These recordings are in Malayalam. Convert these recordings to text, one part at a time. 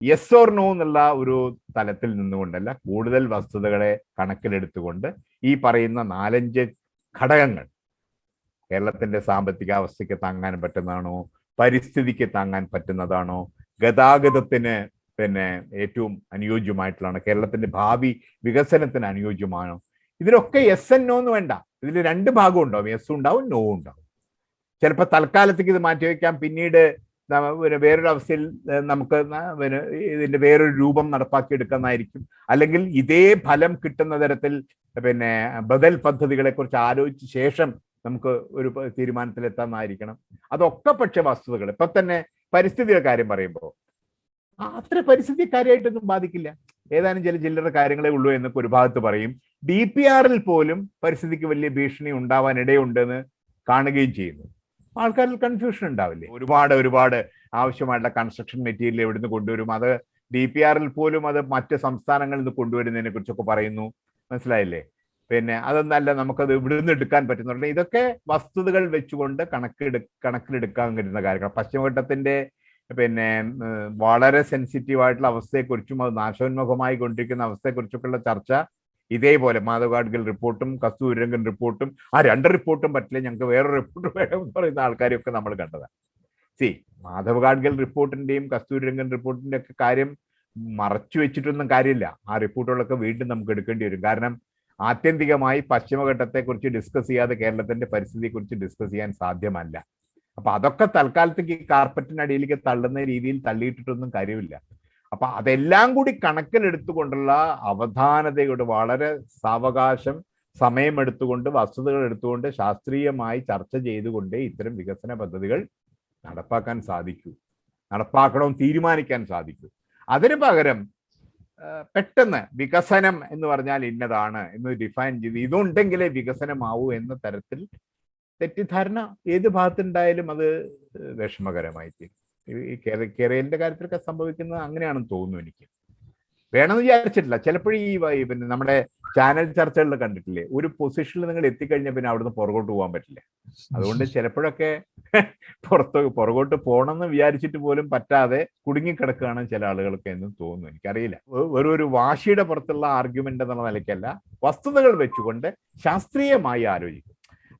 യെസ് ഓർ നോ എന്നുള്ള ഒരു തലത്തിൽ നിന്നുകൊണ്ടല്ല കൂടുതൽ വസ്തുതകളെ കണക്കിലെടുത്തുകൊണ്ട് ഈ പറയുന്ന നാലഞ്ച് ഘടകങ്ങൾ കേരളത്തിന്റെ സാമ്പത്തിക അവസ്ഥയ്ക്ക് താങ്ങാൻ പറ്റുന്നതാണോ പരിസ്ഥിതിക്ക് താങ്ങാൻ പറ്റുന്നതാണോ ഗതാഗതത്തിന് പിന്നെ ഏറ്റവും അനുയോജ്യമായിട്ടുള്ളതാണ് കേരളത്തിന്റെ ഭാവി വികസനത്തിന് അനുയോജ്യമാണോ ഇതിലൊക്കെ എസ് എൻ നോ എന്ന് വേണ്ട. ഇതിൽ രണ്ട് ഭാഗം ഉണ്ടാവും എസ് ഉണ്ടാവും നോ ഉണ്ടാവും. ചിലപ്പോൾ തൽക്കാലത്തേക്ക് ഇത് മാറ്റിവെക്കാം പിന്നീട് പിന്നെ വേറൊരു അവസ്ഥയിൽ നമുക്ക് പിന്നെ ഇതിന്റെ വേറൊരു രൂപം നടപ്പാക്കി എടുക്കുന്നതായിരിക്കും അല്ലെങ്കിൽ ഇതേ ഫലം കിട്ടുന്ന തരത്തിൽ പിന്നെ ബദൽ പദ്ധതികളെ കുറിച്ച് ആലോചിച്ച ശേഷം നമുക്ക് ഒരു തീരുമാനത്തിലെത്താമെന്നായിരിക്കണം അതൊക്കെ പക്ഷെ വസ്തുതകൾ. ഇപ്പൊ തന്നെ പരിസ്ഥിതിയുടെ കാര്യം പറയുമ്പോൾ അത്ര പരിസ്ഥിതി കാര്യമായിട്ടൊന്നും ബാധിക്കില്ല. ഏതാനും ചില ചില്ലറ കാര്യങ്ങളെ ഉള്ളൂ എന്നൊക്കെ ഒരു ഭാഗത്ത് പറയും. ഡി പി ആറിൽ പോലും പരിസ്ഥിതിക്ക് വലിയ ഭീഷണി ഉണ്ടാവാൻ ഇടയുണ്ടെന്ന് കാണുകയും ചെയ്യുന്നു. ആൾക്കാരിൽ കൺഫ്യൂഷൻ ഉണ്ടാവില്ലേ? ഒരുപാട് ഒരുപാട് ആവശ്യമായിട്ടുള്ള കൺസ്ട്രക്ഷൻ മെറ്റീരിയൽ എവിടുന്ന് കൊണ്ടുവരും? അത് ഡി പി ആറിൽ പോലും അത് മറ്റ് സംസ്ഥാനങ്ങളിൽ നിന്ന് കൊണ്ടുവരുന്നതിനെ കുറിച്ചൊക്കെ പറയുന്നു. മനസ്സിലായില്ലേ? പിന്നെ അതൊന്നല്ല നമുക്കത് ഇവിടുന്ന് എടുക്കാൻ പറ്റുന്നുണ്ട്. ഇതൊക്കെ വസ്തുതകൾ വെച്ചുകൊണ്ട് കണക്കെടു കണക്കിലെടുക്കാൻ കഴിയുന്ന കാര്യങ്ങൾ പശ്ചിമഘട്ടത്തിന്റെ പിന്നെ വളരെ സെൻസിറ്റീവ് ആയിട്ടുള്ള അവസ്ഥയെക്കുറിച്ചും അത് നാശോന്മുഖമായി കൊണ്ടിരിക്കുന്ന അവസ്ഥയെക്കുറിച്ചൊക്കെയുള്ള ചർച്ച ഇതേപോലെ മാധവ് ഗാഡ്ഗിൽ റിപ്പോർട്ടും കസ്തൂരിരംഗൻ റിപ്പോർട്ടും ആ രണ്ട് റിപ്പോർട്ടും പറ്റില്ല ഞങ്ങൾക്ക് വേറൊരു റിപ്പോർട്ട് വേണം എന്ന് പറയുന്ന ആൾക്കാരെയൊക്കെ നമ്മൾ കണ്ടതാണ്. സി മാധവ് ഗാഡ്ഗിൽ റിപ്പോർട്ടിന്റെയും കസ്തൂരിരംഗൻ റിപ്പോർട്ടിന്റെ ഒക്കെ കാര്യം മറച്ചു വെച്ചിട്ടൊന്നും കാര്യമില്ല. ആ റിപ്പോർട്ടുകളൊക്കെ വീണ്ടും നമുക്ക് എടുക്കേണ്ടി വരും. കാരണം ആത്യന്തികമായി പശ്ചിമഘട്ടത്തെക്കുറിച്ച് ഡിസ്കസ് ചെയ്യാതെ കേരളത്തിന്റെ പരിസ്ഥിതിയെക്കുറിച്ച് ഡിസ്കസ് ചെയ്യാൻ സാധ്യമല്ല. അപ്പൊ അതൊക്കെ തൽക്കാലത്തേക്ക് ഈ കാർപ്പറ്റിനടിയിലേക്ക് തള്ളുന്ന രീതിയിൽ തള്ളിയിട്ടിട്ടൊന്നും കാര്യമില്ല. അപ്പൊ അതെല്ലാം കൂടി കണക്കിലെടുത്തുകൊണ്ടുള്ള അവധാനതയുടെ വളരെ സാവകാശം സമയമെടുത്തുകൊണ്ട് വസ്തുതകൾ എടുത്തുകൊണ്ട് ശാസ്ത്രീയമായി ചർച്ച ചെയ്തുകൊണ്ട് ഇത്തരം വികസന പദ്ധതികൾ നടപ്പാക്കാൻ സാധിക്കൂ. നടപ്പാക്കണമെന്ന് തീരുമാനിക്കാൻ സാധിക്കൂ. അതിന് പകരം പെട്ടെന്ന് വികസനം എന്ന് പറഞ്ഞാൽ ഇന്നതാണ് എന്ന് ഡിഫൈൻ ചെയ്ത് ഇതുണ്ടെങ്കിലേ വികസനമാവൂ എന്ന തരത്തിൽ തെറ്റിദ്ധാരണ ഏത് ഭാഗത്തുണ്ടായാലും അത് വിഷമകരമായി തീരും ഈ- കേരളിന്റെ കാര്യത്തിലൊക്കെ സംഭവിക്കുന്നത് അങ്ങനെയാണെന്ന് തോന്നുന്നു എനിക്ക്. വേണമെന്ന് വിചാരിച്ചിട്ടില്ല. ചിലപ്പോഴും ഈ പിന്നെ നമ്മുടെ ചാനൽ ചർച്ചകളിൽ കണ്ടിട്ടില്ലേ? ഒരു പൊസിഷനിൽ നിങ്ങൾ എത്തിക്കഴിഞ്ഞാൽ പിന്നെ അവിടുന്ന് പുറകോട്ട് പോകാൻ പറ്റില്ല. അതുകൊണ്ട് ചിലപ്പോഴൊക്കെ പുറത്ത് പുറകോട്ട് പോകണമെന്ന് വിചാരിച്ചിട്ട് പോലും പറ്റാതെ കുടുങ്ങിക്കിടക്കുകയാണ് ചില ആളുകൾക്ക് എന്ന് തോന്നുന്നു. എനിക്കറിയില്ല. ഒരു ഒരു വാശിയുടെ പുറത്തുള്ള ആർഗ്യുമെന്റ് എന്നുള്ള നിലയ്ക്കല്ല. വസ്തുതകൾ വെച്ചുകൊണ്ട് ശാസ്ത്രീയമായി ആലോചിക്കും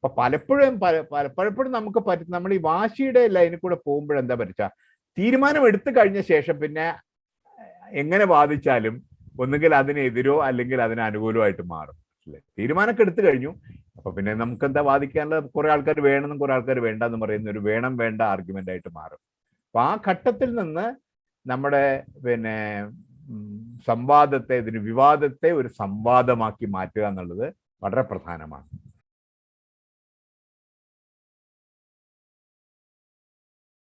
അപ്പൊ പലപ്പോഴും പല- പല- പലപ്പോഴും നമുക്ക് പറ്റും നമ്മൾ ഈ വാശിയുടെ ലൈനിൽ കൂടെ പോകുമ്പോഴെന്താ പറ്റുക? തീരുമാനം എടുത്തു കഴിഞ്ഞ ശേഷം പിന്നെ എങ്ങനെ വാദിച്ചാലും ഒന്നുകിൽ അതിനെതിരോ അല്ലെങ്കിൽ അതിന് അനുകൂലമായിട്ട് മാറും. അല്ലേ? തീരുമാനമൊക്കെ എടുത്തു കഴിഞ്ഞു. അപ്പൊ പിന്നെ നമുക്ക് എന്താ വാദിക്കാനുള്ള കുറെ ആൾക്കാർ വേണമെന്നും കുറെ ആൾക്കാർ വേണ്ട എന്ന് പറയുന്ന ഒരു വേണം വേണ്ട ആർഗ്യുമെന്റ് ആയിട്ട് മാറും. അപ്പൊ ആ ഘട്ടത്തിൽ നിന്ന് നമ്മുടെ പിന്നെ സംവാദത്തെ ഇതിന് വിവാദത്തെ ഒരു സംവാദമാക്കി മാറ്റുക എന്നുള്ളത് വളരെ പ്രധാനമാണ്.